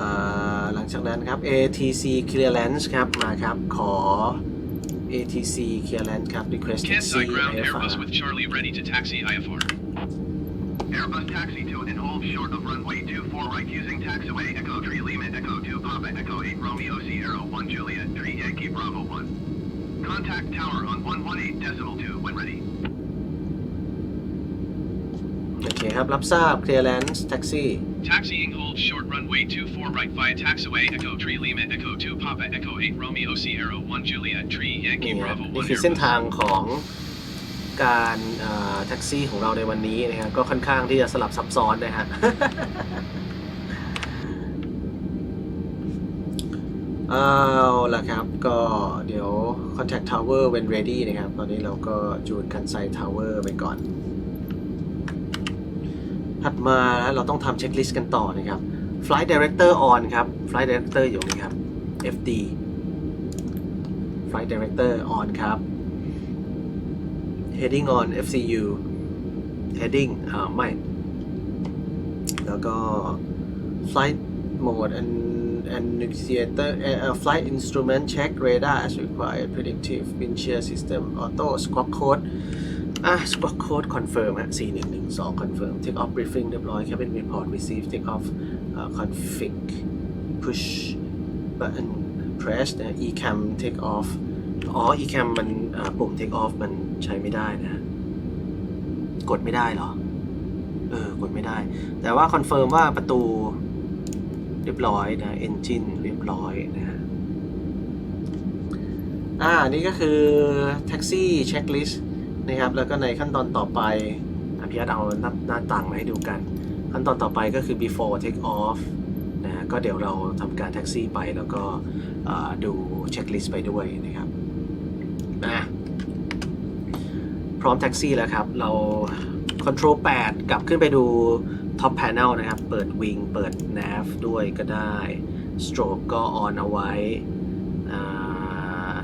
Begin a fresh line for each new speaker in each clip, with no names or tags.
อ่าหลังจากนั้นครับ ATC clearance ครับ มาครับ ขอ ATC clearance ครับ request taxi
Kansai ground
IFR
Airbus with Charlie ready to taxi IFR.
Airbus taxi to and hold short of runway 24 right using taxiway Echo 3 Lima Echo 2 Papa Echo 8 Romeo Sierra 1 Juliet 3 Yankee Bravo 1. Contact tower on 118 decimal 2 when ready.
โอเคครับ รับทราบ clearance taxi
Taxiing hold short runway 24 right via taxiway Echo 3 Lima Echo 2 Papa Echo 8 Romeo Sierra 1 Juliet 3 Yankee
นี่ครับ
Bravo
นี่
1
คือเส้น
Airbus.
ทางของการเอ่อแท็กซี่ของเราในวันนี้นะครับ ก็ค่อนข้างที่จะสลับซับซ้อนนะฮะเอาละครับ ก็เดี๋ยว contact tower when ready นะครับ ตอนนี้เราก็จูนคันไซ tower ไปก่อน ถัดมาเราต้องทำเช็คลิสต์กันต่อนะครับ flight director on ครับ flight director อยู่นี่ครับ FD flight director on ครับ heading on FCU heading อ่าไม่ แล้วก็ flight mode and annunciator uh, uh, flight instrument check radar as required predictive windshield system auto squawk code อะ squawk code confirm ฮะ4112 confirm take off briefing เรียบร้อย cabin report receive take off uh, config push button press นะ ecam take off อ๋อ ecam มันอ่าปุ่ม take off มันใช้ไม่ได้นะ กดไม่ได้เหรอ เออ กดไม่ได้ แต่ว่าคอนเฟิร์มว่าประตูเรียบร้อยนะ engine เรียบร้อยนะฮะอ่า นี่ก็คือ taxi checklist นะครับ แล้วก็ในขั้นตอนต่อไปอะพี่อาเอาหน้าหน้าต่างมาให้ดูกัน ขั้นตอนต่อไปก็คือ before take off นะก็เดี๋ยวเราทำการแท็กซี่ไปแล้วก็ดูเช็คลิสต์ไปด้วยนะครับนะพร้อมแท็กซี่แล้วครับ เรา Control 8 กลับขึ้นไปดู Top Panel นะครับ เปิด Wing เปิด Nav ด้วยก็ได้ Stroke ก็ on เอาไว้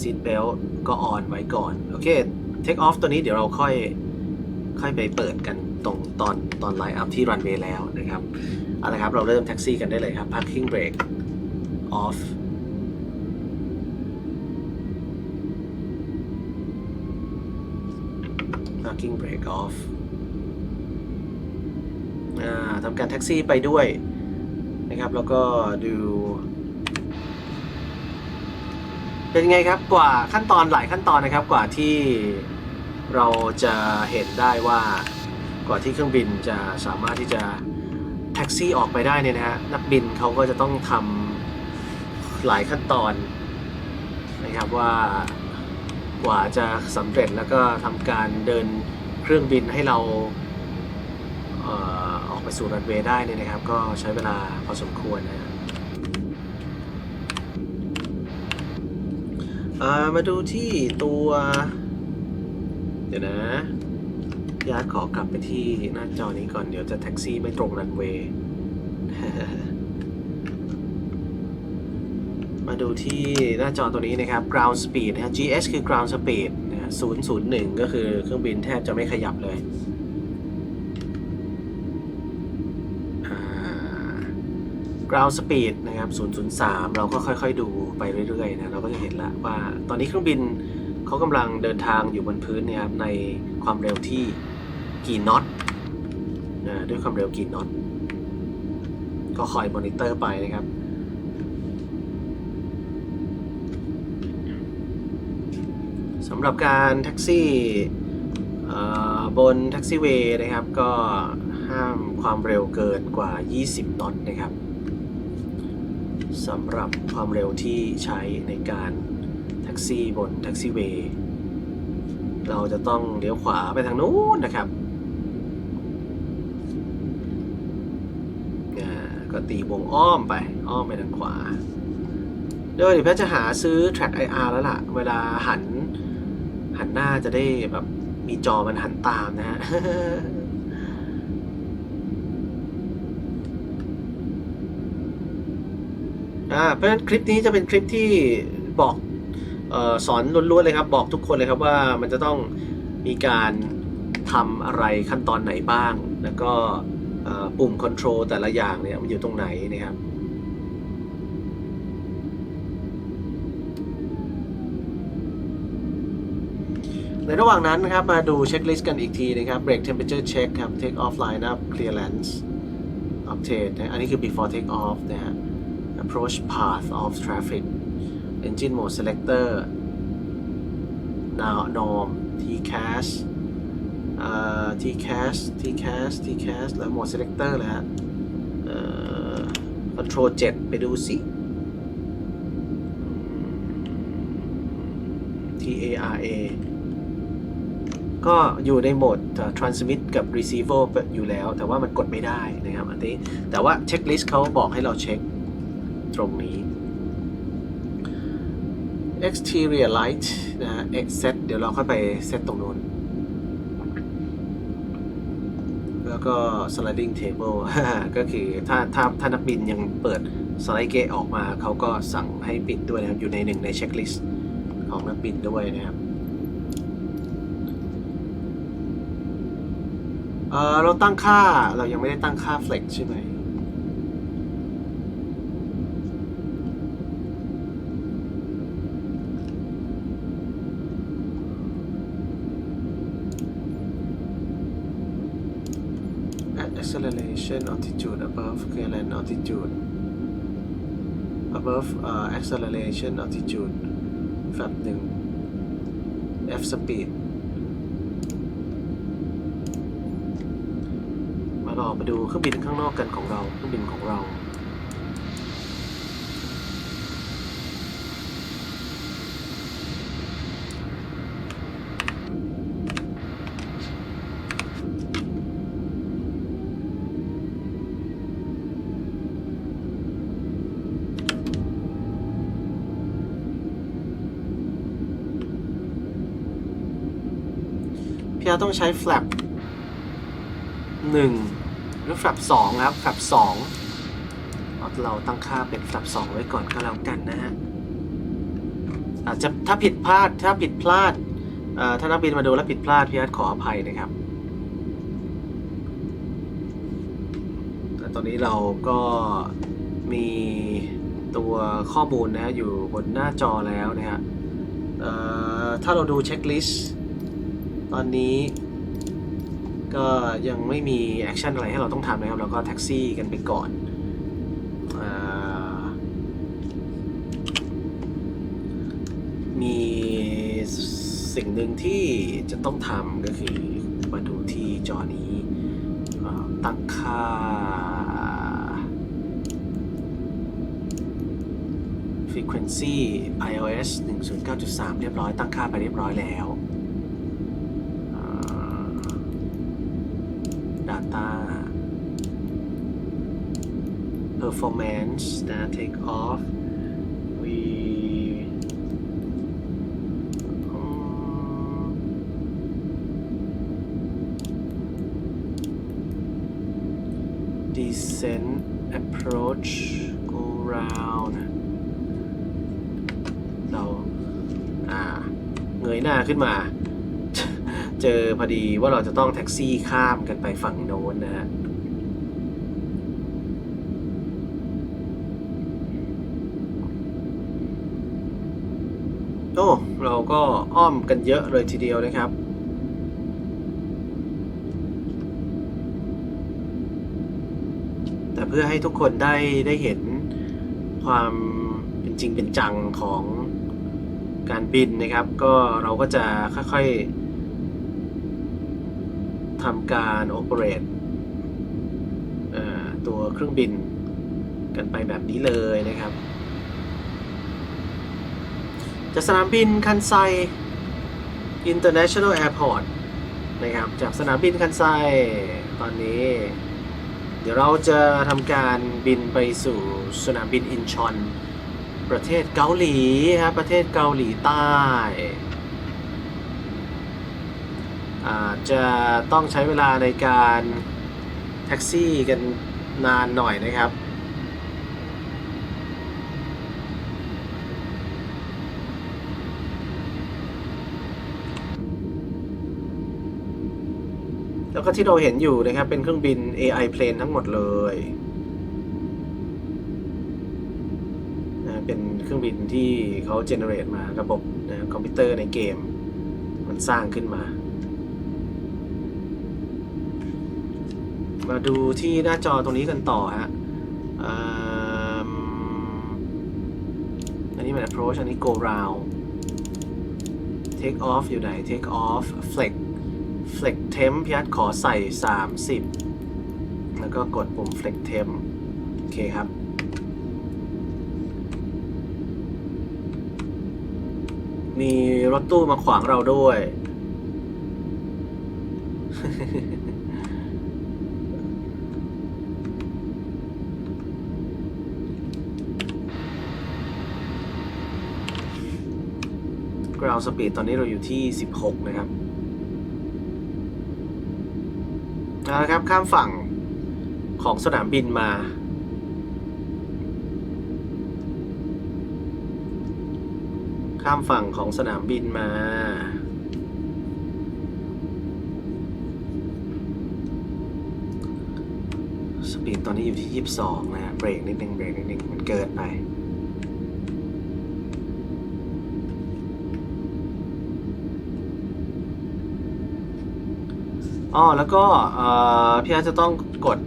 Seat Belt ก็ on ไว้ก่อน โอเค Take off ตัวนี้เดี๋ยวเราค่อยค่อยไปเปิดกันตรงตอนตอนไลน์อัพที่รันเวย์แล้วนะครับเอาละครับ เราเริ่มแท็กซี่กันได้เลยครับ parking brake off parking brake off อ่าทำการแท็กซี่ไปด้วยนะครับ แล้วก็ดู เป็นไงครับกว่าขั้นตอนหลายขั้นตอนนะครับกว่าที่เราจะเห็นได้ว่ากว่าที่เครื่องบินจะสามารถที่จะแท็กซี่ออกไปได้เนี่ยนะฮะนักบินเขาก็จะต้องทำหลายขั้นตอนนะครับว่ากว่าจะสำเร็จแล้วก็ทำการเดินเครื่องบินให้เราเออออกไปสู่รันเวย์ได้เนี่ยนะครับ ก็ใช้เวลาพอสมควรนะฮะ อ่ามาดูที่ตัว เดี๋ยวนะพี่าขอกลับไปที่หน้าจอนี้ก่อน เดี๋ยวจะแท็กซี่ไม่ตรงรันเวย์ มาดูที่หน้าจอตัวนี้นะครับ ground speed นะ GS คือ ground speed นะฮะ001 ก็คือเครื่องบินแทบจะไม่ขยับเลย ground speed นะครับ 003 เราก็ค่อยๆ ดูไปเรื่อยๆนะ เราก็จะเห็นละว่าตอนนี้เครื่องบินเขากำลังเดินทางอยู่บนพื้นนี่ยครับในความเร็วที่กี่น็อตนะด้วยความเร็วกี่น็อต ก็คอยมอนิเตอร์ไปนะครับสำหรับการแท็กซี่บนแท็กซี่เวย์นะครับก็ห้ามความเร็วเกินกว่า 20 น็อตนะครับ สำหรับความเร็วที่ใช้ในการแท็กซี่บนแท็กซี่เวย์เราจะต้องเลี้ยวขวาไปทางนู้นนะครับอ่าก็ตีวงอ้อมไป อ้อมไปทางขวาเดี๋ยวเดี๋ยวแพทจะหาซื้อ track IR แล้วล่ะ เวลาหัน หันหน้าจะได้แบบมีจอมันหันตามนะฮะ อ่าเพราะฉะนั้นคลิปนี้จะเป็นคลิปที่บอกออสอนล้วนๆเลยครับ บอกทุกคนเลยครับว่ามันจะต้องมีการทำอะไรขั้นตอนไหนบ้าง แล้วก็ปุ่มคอนโทรลแต่ละอย่างเนี่ยมันอยู่ตรงไหนนะครับในระหว่างนั้นนะครับ มาดูเช็คลิสต์กันอีกทีนะครับ break temperature check ครับ take off line up clearance update นะอันนี้คือ before take off นะฮะ approach path of traffic engine mode selector now norm tcas อ่า tcas tcas tcas แล้ว mode selector แล้ว control 7 ไปดูสิ TARA ก็อยู่ในโหมด transmit กับ receiver อยู่แล้ว แต่ว่ามันกดไม่ได้นะครับอันนี้แต่ว่าเช็คลิสต์เขาบอกให้เราเช็ค ตรงนี้ exterior light นะ set เดี๋ยวเราค่อยไปเซตตรงนู้น แล้วก็ sliding table ก็คือถ้าถ้าถ้านักบินยังเปิดสไลด์เกตออกมา เขาก็สั่งให้ปิดด้วยนะครับ อยู่ในหนึ่งในเช็คลิสต์ของนักบินด้วยนะครับเออเราตั้งค่าเรายังไม่ได้ตั้งค่า flex ใช่ไหม acceleration altitude above คืออะไร altitude above uh, acceleration altitude แฟบหนึ่ง F speed มาลองมาดูเครื่องบินข้างนอกกันของเราเครื่องบินของเรา พี่อาต้องใช้ flap หนึ่งหรือ flap สองครับ flap สองเอาเราตั้งค่าเป็น flap สองไว้ก่อนก็แล้วกันนะฮะอาจจะถ้าผิดพลาดถ้าผิดพลาดเอ่อถ้านักบินมาดูแล้วผิดพลาดพี่อาร์ตขออภัยนะครับแต่ตอนนี้เราก็มีตัวข้อมูลนะอยู่บนหน้าจอแล้วนะฮะถ้าเราดูเช็คลิสต์ ตอนนี้ก็ยังไม่มีแอคชั่นอะไรให้เราต้องทำนะครับเราก็แท็กซี่กันไปก่อนอมีสิ่งหนึ่งที่จะต้องทำก็คือมาดูที่จอนี้ตั้งค่า frequency iOS 109.3 เรียบร้อยตั้งค่าไปเรียบร้อยแล้ว data performance นะ take off we อืม descent approach go round เราอ่า เงยหน้าขึ้นมา เจอพอดีว่าเราจะต้องแท็กซี่ข้ามกันไปฝั่งโน้นนะฮะโอ้เราก็อ้อมกันเยอะเลยทีเดียวนะครับ แต่เพื่อให้ทุกคนได้ได้เห็นความเป็นจริงเป็นจังของการบินนะครับ ก็เราก็จะค่อยๆ ทำการโอเปเรตตัวเครื่องบินกันไปแบบนี้เลยนะครับ จากสนามบินคันไซ International Airport นะครับ จากสนามบินคันไซ ตอนนี้ เดี๋ยวเราจะทำการบินไปสู่สนามบินอินชอน ประเทศเกาหลีครับประเทศเกาหลีใต้ จะต้องใช้เวลาในการแท็กซี่กันนานหน่อยนะครับแล้วก็ที่เราเห็นอยู่นะครับ เป็นเครื่องบิน AI plane ทั้งหมดเลยนะเป็นเครื่องบินที่เขาเจเนเรตมาระบบนะคอมพิวเตอร์ในเกม มันสร้างขึ้นมา มาดูที่หน้าจอตรงนี้กันต่อฮะอันนี้มัน approach อันนี้ go round take off อยู่ไหน take off flex flex temp พี่อัดขอใส่ 30 แล้วก็กดปุ่ม flex temp โอเคครับ มีรถตู้มาขวางเราด้วย ground speed ตอนนี้เราอยู่ที่ 16 นะครับเอาละครับ ข้ามฝั่งของสนามบินมา ข้ามฝั่งของสนามบินมา สปีดตอนนี้อยู่ที่ 22 นะเบรกนิดนึงเบรกนิดนึงมันเกินไป อ๋อแล้วก็พี่อาร์จะต้องกด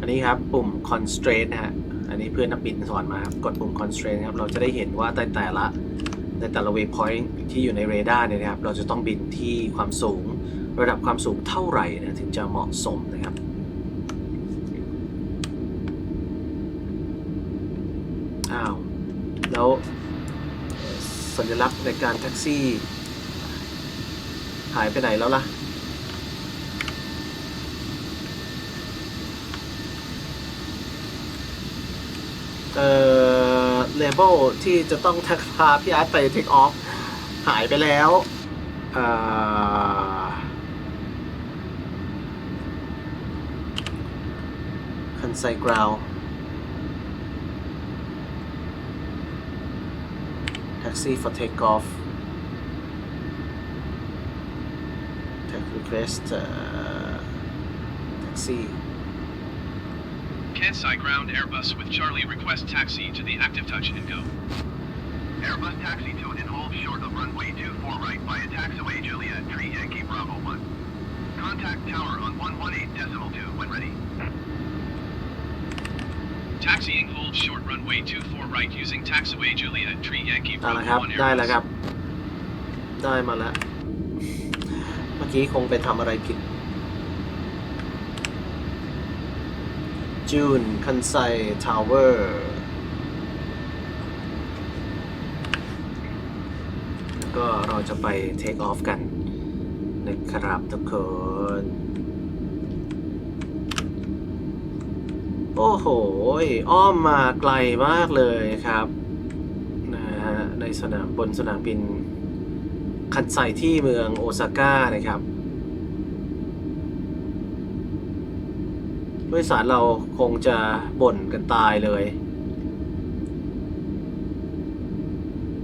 อันนี้ครับปุ่ม constraint นะฮะ อันนี้เพื่อนนักบินสอนมาครับ กดปุ่ม constraint ครับ เราจะได้เห็นว่าแต่แต่ละในแต่ละ waypoint ที่อยู่ในเรดาร์เนี่ยนะครับ เราจะต้องบินที่ความสูงระดับความสูงเท่าไหร่นะถึงจะเหมาะสมนะครับอ้าวแล้วสัญลักษณ์ในการแท็กซี่หายไปไหนแล้วล่ะ เอ่อเลเบลที่จะต้องทักพาพี่อาร์ตไปเทคออฟหายไปแล้วคันไซกราวแท็กซี่ for take off tag request เอ่อ taxi
Kansai ground Airbus with Charlie request taxi to the active touch and go.
Airbus taxi to and hold short of runway 24 right via taxiway Juliet, Tree Yankee Bravo 1. Contact tower on 118.2 when ready.
Taxiing hold short runway 24 right using taxiway Juliet, Tree Yankee
เอาละ
Bravo
ครับ
1
ได้แล้ว
Airbus.
ครับ ได้มาแล้ว เมื่อกี้คงไปทำอะไรผิด จูนคันไซทาวเวอร์แล้วก็เราจะไปเทคออฟกันนะครับทุกคน โอ้โห อ้อมมาไกลมากเลยครับนะฮะในสนามบนสนามบินคันไซที่เมืองโอซาก้านะครับ ผู้โดยสารเราคงจะบ่นกันตายเลย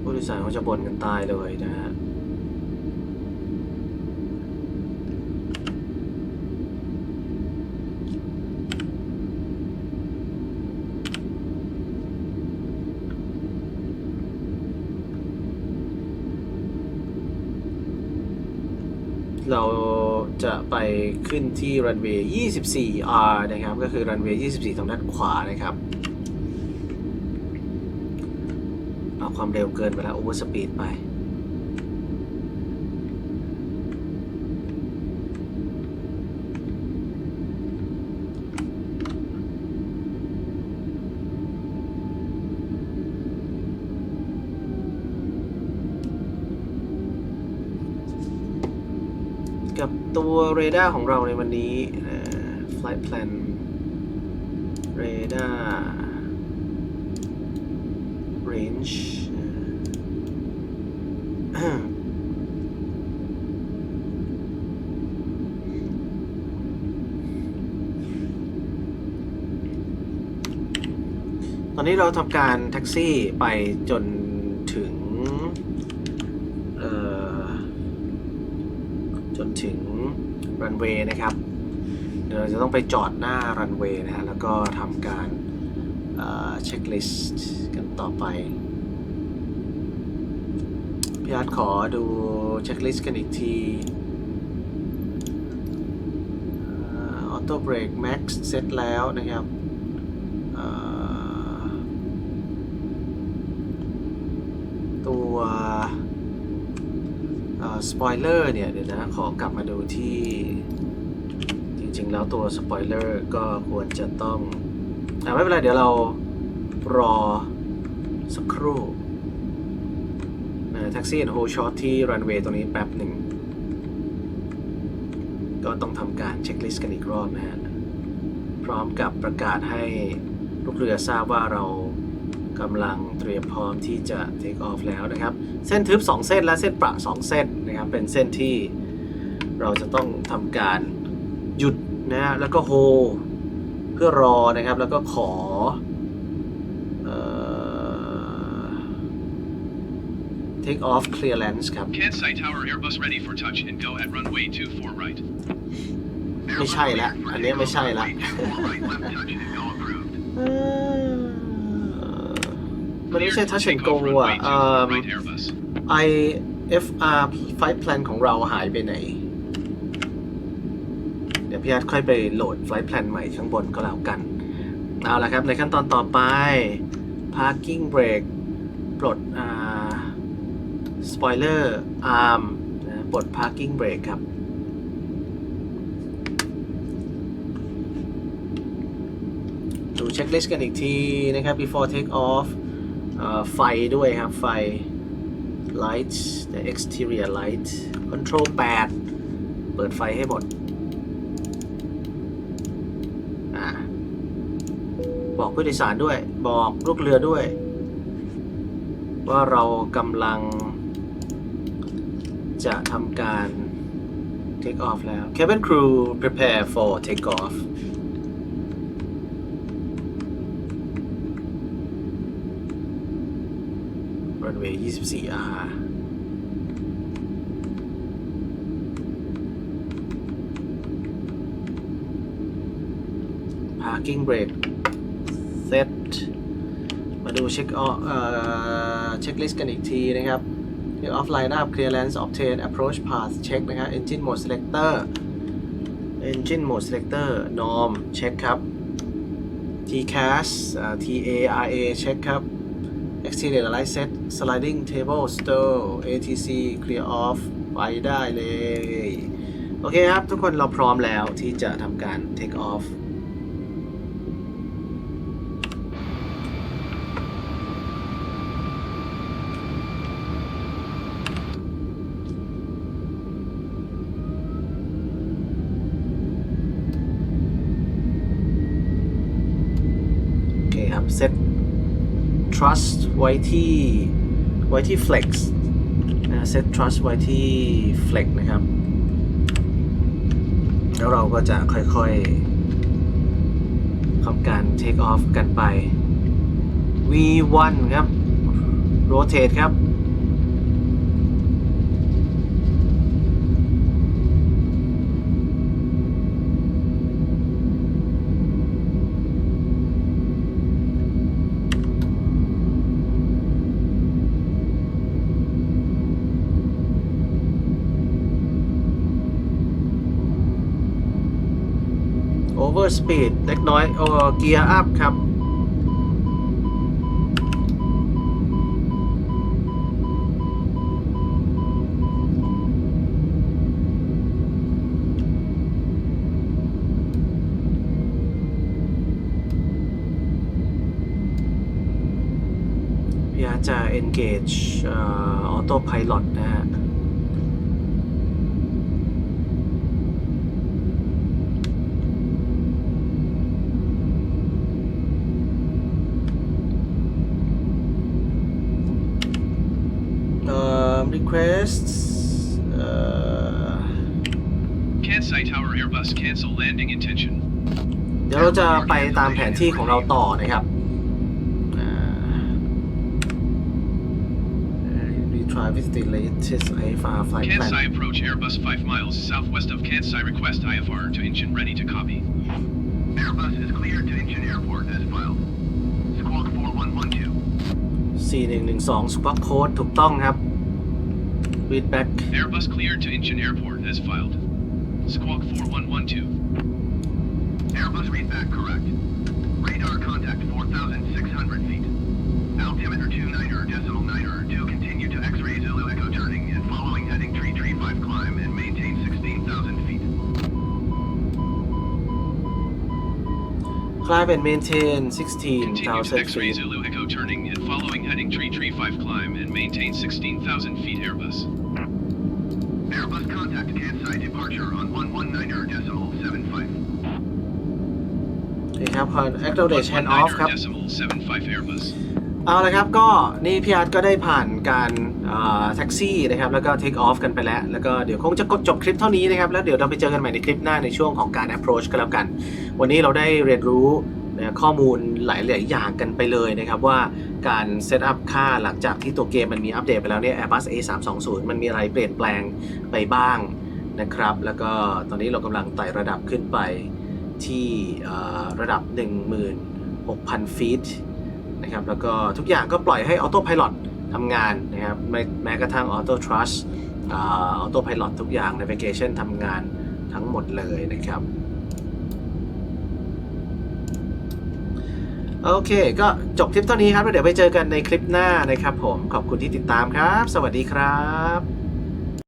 ผู้โดยสารคงจะบ่นกันตายเลยนะฮะเรา จะไปขึ้นที่รันเวย์ 24R นะครับ ก็คือรันเวย์ 24 ทางด้านขวานะครับ เอาความเร็วเกินไปแล้วโอเวอร์สปีดไป กับ ตัวเรดาร์ของเราในวันนี้ flight plan radar range ตอนนี้เราทำการแท็กซี่ไปจนถึง เอ่อ จนถึงรันเวย์นะครับ เดี๋ยวเราจะต้องไปจอดหน้ารันเวย์นะฮะ แล้วก็ทำการเช็คลิสต์กันต่อไป พี่อาร์ตขอดูเช็คลิสต์กันอีกทีออโต้เบรกแม็กซ์เซตแล้วนะครับเอ่อตัว สปอยเลอร์เนี่ยเดี๋ยวนะขอกลับมาดูที่จริงๆแล้วตัวสปอยเลอร์ก็ควรจะต้องอ่ไม่เป็นไรเดี๋ยวเรารอสักครู่แท็กซี่โฮช็อตที่รันเวย์ตรงนี้แป๊บหนึ่ง ก็ต้องทำการเช็คลิสต์กันอีกรอบนะฮะ พร้อมกับประกาศให้ลูกเรือทราบว่าเรา กำลังเตรียมพร้อมที่จะ take off แล้วนะครับ เส้นทึบ 2 เส้นและเส้นประ 2 เส้นนะครับ เป็นเส้นที่เราจะต้องทำการหยุดนะฮะแล้วก็โฮเพื่อรอนะครับ แล้วก็ขอเอ่อ take off clearance ครับ
Kansai Tower Airbus ready for touch and go at runway 24 right.
ไม่ใช่ละ อันนี้ไม่ใช่ละ
Right, left touch and go approved.
เอ่อ มันไม่ใช่
Cleared to
touch and
take
go
off runway
อะ
24
เอิ่ม
right Airbus.
IFR flight plan ของเราหายไปไหน เดี๋ยวพี่อาร์ตค่อยไปโหลด flight plan ใหม่ข้างบนก็แล้วกัน เอาละครับ ในขั้นตอนต่อไป parking brake ปลดอ่า spoiler arm นะปลด parking brake ครับดูเช็คลิสต์กันอีกทีนะครับ before take off เอ่อ ไฟด้วยครับ ไฟ light the exterior light control 8 เปิดไฟให้หมดอบอกผู้โดยสารด้วย บอกลูกเรือด้วย ว่าเรากำลัง จะทำการ take off แล้ว cabin crew prepare for take off รันเวย์ 24R parking brake set มาดูเช็คอเอ่อเช็คลิสต์กันอีกทีนะครับ Take off line up clearance obtain approach path check นะครับ engine mode selector engine mode selector norm เช็คครับ TCAS อ่า TARA เช็คครับ exterior light set sliding table store ATC clear off ไปได้เลย โอเคครับ ทุกคนเราพร้อมแล้วที่จะทำการ take off เซต trust ไว้ที่ไว้ที่ flex นะ set trust ไว้ที่ flex นะครับ แล้วเราก็จะค่อยๆทำการ take off กันไป V1 ครับ rotate ครับ over speed เล็กน้อยโอเกียร์อัพครับพี่อาร์ตจะ engage ออ auto pilot นะฮะ อ่อ request เอ่อ
Kansai Tower Airbus cancel landing intention.
เดี๋ยวเราจะไปตามแผนที่ของเราต่อนะครับอ่า retry with the latest IFR flight plan
Kansai approach Airbus 5 miles southwest of Kansai request IFR to engine ready to copy.
Airbus is cleared to engine airport as filed. Squawk 4112.
4112 squawk code ถูกต้องครับ
Airbus cleared to Incheon Airport as filed. Squawk 4112.
Airbus read back correct. Radar contact 4,600 feet. Altimeter 29er decimal 9er 2 continue to X-ray Zulu Echo turning and following heading tree tree 5 climb and
climb and maintain
Continue to
16,000
X-ray
feet
Zulu Echo turning and following heading tree tree 5 climb and maintain 16,000 feet Airbus.
Airbus contact Kansai departure on 119er decimal 75.
โอเคครับ acknowledge hand off ครับ
decimal 75 Airbus.
เอาละครับก็นี่พี่อาร์ตก็ได้ผ่านการ แท็กซี่นะครับแล้วก็ take off กันไปแล้ว แล้วก็เดี๋ยวคงจะกดจบคลิปเท่านี้นะครับ แล้วเดี๋ยวเราไปเจอกันใหม่ในคลิปหน้าในช่วงของการ approach ก็แล้วกัน วันนี้เราได้เรียนรู้ข้อมูลหลาย ๆ อย่างกันไปเลยนะครับ ว่าการเซตอัพค่าหลังจากที่ตัวเกมมันมีอัปเดตไปแล้วเนี่ย Airbus A320 มันมีอะไรเปลี่ยนแปลงไปบ้างนะครับ แล้วก็ตอนนี้เรากำลังไต่ระดับขึ้นไปที่เอ่อระดับ 16,000 ฟีตนะครับแล้วก็ทุกอย่างก็ปล่อยให้ออโต้พ l o t ทำงานนะครับแม้แม้กระทั่งออโต้ทรัสออโต้พายโทุกอย่าง navigation ทำงานทั้งหมดเลยนะครับ โอเค ก็จบคลิปเท่านี้ครับแล้วเดี๋ยวไปเจอกันในคลิปหน้านะครับผม ขอบคุณที่ติดตามครับ สวัสดีครับ